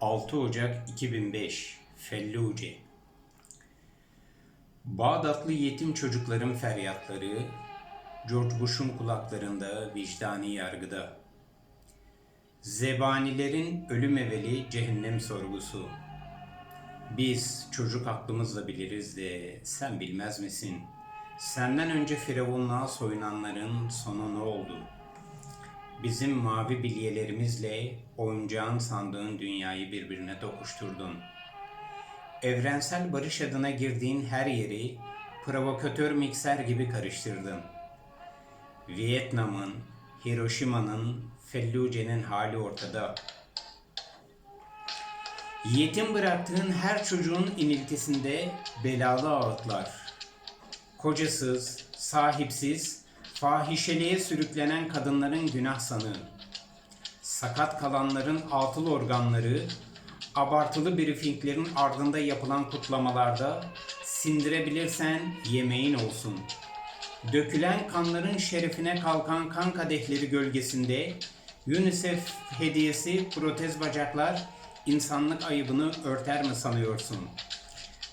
6 Ocak 2005 Felluce Bağdatlı yetim çocukların feryatları George Bush'un kulaklarında vicdani yargıda. Zebanilerin ölüm evveli cehennem sorgusu. Biz çocuk aklımızla biliriz de sen bilmez misin? Senden önce firavunluğa soyunanların sonu ne oldu? Bizim mavi bilyelerimizle oyuncağın sandığın dünyayı birbirine dokuşturdun. Evrensel barış adına girdiğin her yeri provokatör mikser gibi karıştırdın. Vietnam'ın, Hiroşima'nın, Felluce'nin hali ortada. Yetim bıraktığın her çocuğun iniltisinde belalı ağıtlar. Kocasız, sahipsiz, fahişeliğe sürüklenen kadınların günah sanığı. Sakat kalanların atıl organları, abartılı briefinglerin ardında yapılan kutlamalarda sindirebilirsen yemeğin olsun. Dökülen kanların şerefine kalkan kan kadehleri gölgesinde UNICEF hediyesi protez bacaklar insanlık ayıbını örter mi sanıyorsun?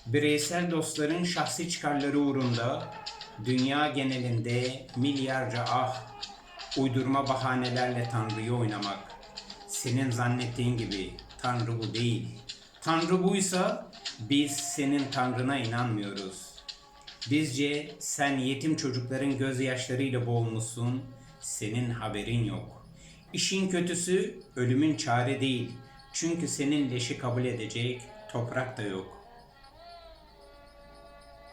Bireysel dostların şahsi çıkarları uğrunda dünya genelinde milyarca ah uydurma bahanelerle Tanrı'yı oynamak. Senin zannettiğin gibi Tanrı bu değil. Tanrı buysa biz senin Tanrına inanmıyoruz. Bizce sen yetim çocukların gözyaşlarıyla boğulmuşsun, senin haberin yok. İşin kötüsü ölümün çare değil. Çünkü senin leşi kabul edecek toprak da yok.